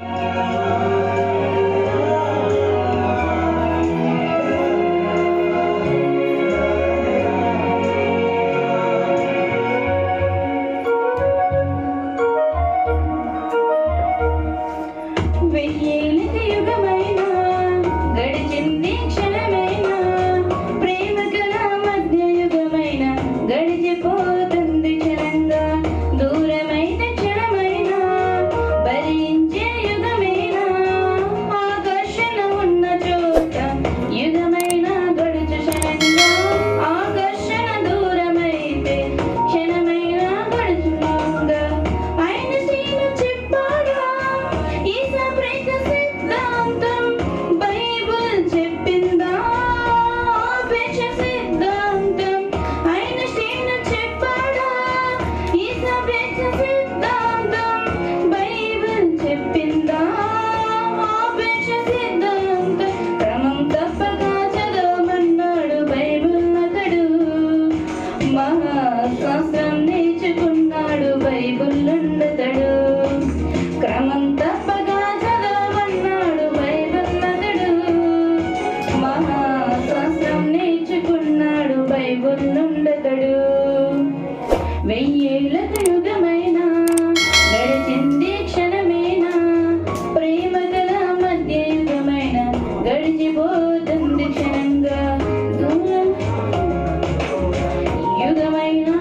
Música దేవుణ్ణుండతడు వెయ్యేళ్ళ యుగమైనా గడిచింది క్షణమేనా? ప్రేమ గల మధ్య యుగమైన గడిచిపోతుంది క్షణంగా. యుగమైన